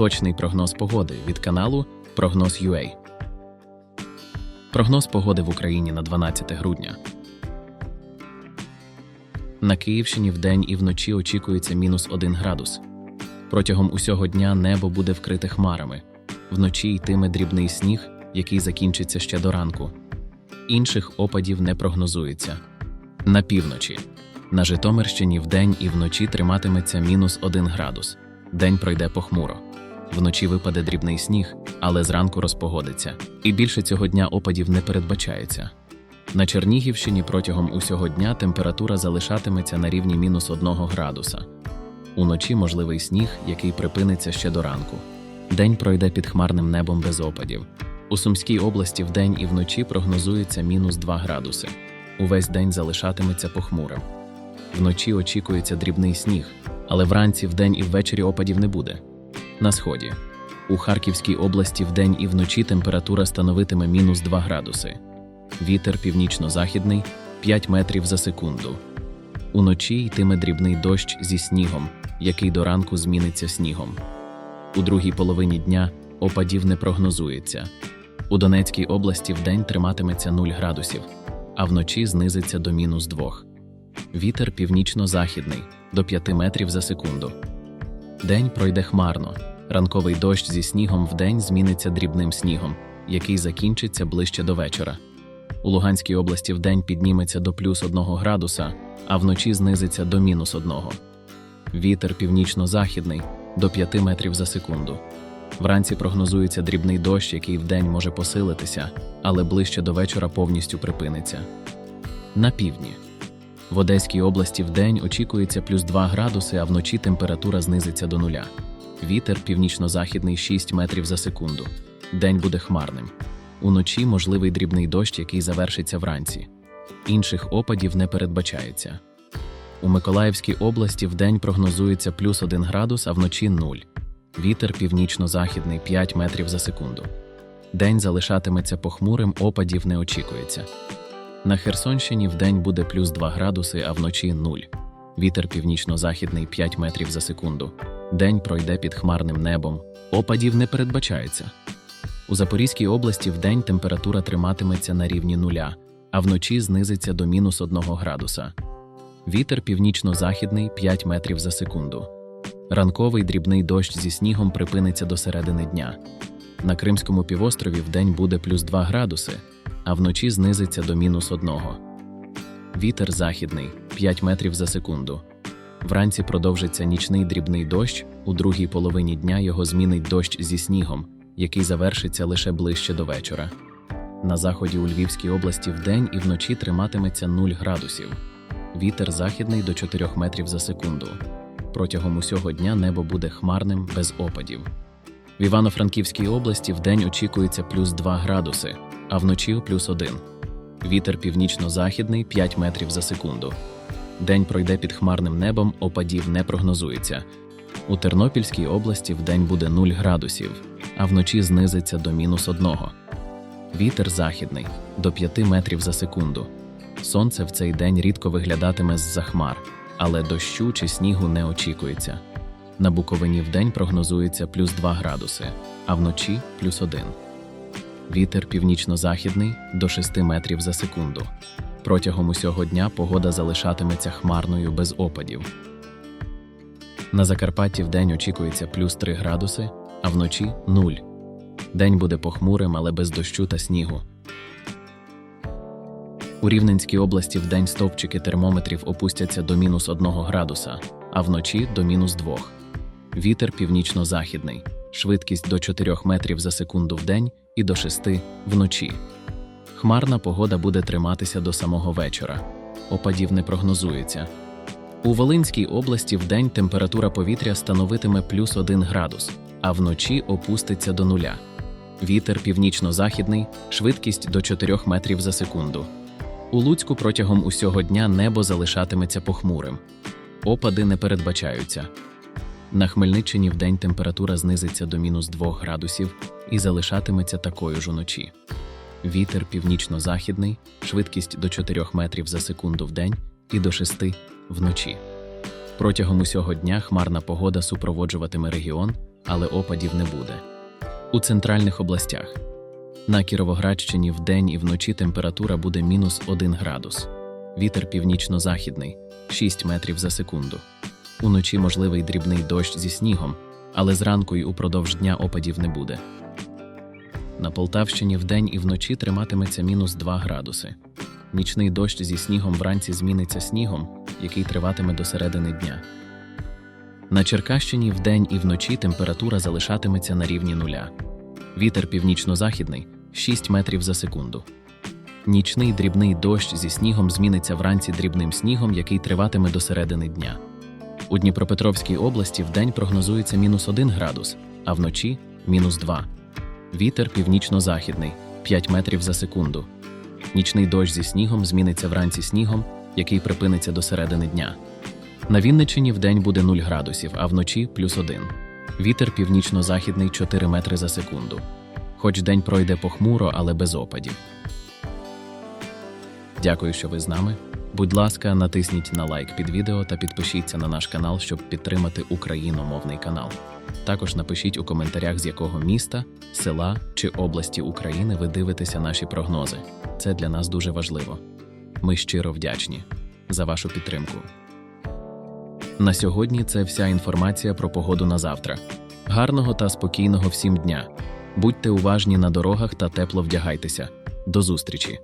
Точний прогноз погоди від каналу Прогноз UA. Прогноз погоди в Україні на 12 грудня. На Київщині вдень і вночі очікується мінус 1 градус. Протягом усього дня небо буде вкрите хмарами. Вночі йтиме дрібний сніг, який закінчиться ще до ранку. Інших опадів не прогнозується. На півночі. На Житомирщині вдень і вночі триматиметься мінус 1 градус. День пройде похмуро. Вночі випаде дрібний сніг, але зранку розпогодиться. І більше цього дня опадів не передбачається. На Чернігівщині протягом усього дня температура залишатиметься на рівні мінус 1 градуса. Уночі можливий сніг, який припиниться ще до ранку. День пройде під хмарним небом без опадів. У Сумській області вдень і вночі прогнозується мінус 2 градуси. Увесь день залишатиметься похмурим. Вночі очікується дрібний сніг, але вранці, вдень і ввечері опадів не буде. На сході. У Харківській області вдень і вночі температура становитиме мінус 2 градуси. Вітер північно-західний 5 метрів за секунду. Уночі йтиме дрібний дощ зі снігом, який до ранку зміниться снігом. У другій половині дня опадів не прогнозується. У Донецькій області вдень триматиметься 0 градусів, а вночі знизиться до мінус 2. Вітер північно-західний до 5 метрів за секунду. День пройде хмарно. Ранковий дощ зі снігом вдень зміниться дрібним снігом, який закінчиться ближче до вечора. У Луганській області вдень підніметься до плюс 1 градуса, а вночі знизиться до мінус 1. Вітер північно-західний до 5 метрів за секунду. Вранці прогнозується дрібний дощ, який вдень може посилитися, але ближче до вечора повністю припиниться. На півдні. В Одеській області вдень очікується плюс 2 градуси, а вночі температура знизиться до нуля. Вітер північно-західний 6 метрів за секунду. День буде хмарним. Уночі можливий дрібний дощ, який завершиться вранці. Інших опадів не передбачається. У Миколаївській області вдень прогнозується плюс 1 градус, а вночі 0. Вітер північно-західний 5 метрів за секунду. День залишатиметься похмурим, опадів не очікується. На Херсонщині вдень буде плюс 2 градуси, а вночі 0. Вітер північно-західний 5 метрів за секунду. День пройде під хмарним небом. Опадів не передбачається. У Запорізькій області вдень температура триматиметься на рівні нуля, а вночі знизиться до мінус 1 градуса. Вітер північно-західний 5 метрів за секунду. Ранковий дрібний дощ зі снігом припиниться до середини дня. На Кримському півострові вдень буде плюс 2 градуси, а вночі знизиться до мінус 1. Вітер західний 5 метрів за секунду. Вранці продовжиться нічний дрібний дощ, у другій половині дня його змінить дощ зі снігом, який завершиться лише ближче до вечора. На заході у Львівській області вдень і вночі триматиметься 0 градусів. Вітер західний до 4 метрів за секунду. Протягом усього дня небо буде хмарним без опадів. В Івано-Франківській області вдень очікується плюс 2 градуси, а вночі плюс 1. Вітер північно-західний 5 метрів за секунду. День пройде під хмарним небом, опадів не прогнозується. У Тернопільській області вдень буде 0 градусів, а вночі знизиться до мінус 1. Вітер західний до 5 метрів за секунду. Сонце в цей день рідко виглядатиме з-за хмар, але дощу чи снігу не очікується. На Буковині вдень прогнозується плюс 2 градуси, а вночі плюс 1. Вітер північно-західний до 6 метрів за секунду. Протягом усього дня погода залишатиметься хмарною без опадів. На Закарпатті вдень очікується плюс 3 градуси, а вночі 0. День буде похмурим, але без дощу та снігу. У Рівненській області вдень стовпчики термометрів опустяться до мінус 1 градуса, а вночі до мінус 2. Вітер північно-західний, швидкість до 4 метрів за секунду в день і до 6 вночі. Хмарна погода буде триматися до самого вечора. Опадів не прогнозується. У Волинській області вдень температура повітря становитиме плюс 1 градус, а вночі опуститься до нуля. Вітер північно-західний, швидкість до 4 метрів за секунду. У Луцьку протягом усього дня небо залишатиметься похмурим. Опади не передбачаються. На Хмельниччині вдень температура знизиться до мінус 2 градусів і залишатиметься такою ж уночі. Вітер північно-західний, швидкість до 4 метрів за секунду в день і до 6 вночі. Протягом усього дня хмарна погода супроводжуватиме регіон, але опадів не буде. У центральних областях на Кіровоградщині вдень і вночі температура буде мінус 1 градус. Вітер північно-західний 6 метрів за секунду. Уночі можливий дрібний дощ зі снігом, але зранку й упродовж дня опадів не буде. На Полтавщині вдень і вночі триматиметься мінус 2 градуси. Нічний дощ зі снігом вранці зміниться снігом, який триватиме до середини дня. На Черкащині вдень і вночі температура залишатиметься на рівні нуля. Вітер північно-західний 6 метрів за секунду. Нічний дрібний дощ зі снігом зміниться вранці дрібним снігом, який триватиме до середини дня. У Дніпропетровській області вдень прогнозується мінус 1 градус, а вночі мінус 2. Вітер північно-західний 5 метрів за секунду. Нічний дощ зі снігом зміниться вранці снігом, який припиниться до середини дня. На Вінниччині вдень буде 0 градусів, а вночі плюс 1. Вітер північно-західний 4 метри за секунду. Хоч день пройде похмуро, але без опадів. Дякую, що ви з нами. Будь ласка, натисніть на лайк під відео та підпишіться на наш канал, щоб підтримати україномовний канал. Також напишіть у коментарях, з якого міста, села чи області України ви дивитеся наші прогнози. Це для нас дуже важливо. Ми щиро вдячні за вашу підтримку. На сьогодні це вся інформація про погоду на завтра. Гарного та спокійного всім дня. Будьте уважні на дорогах та тепло вдягайтеся. До зустрічі!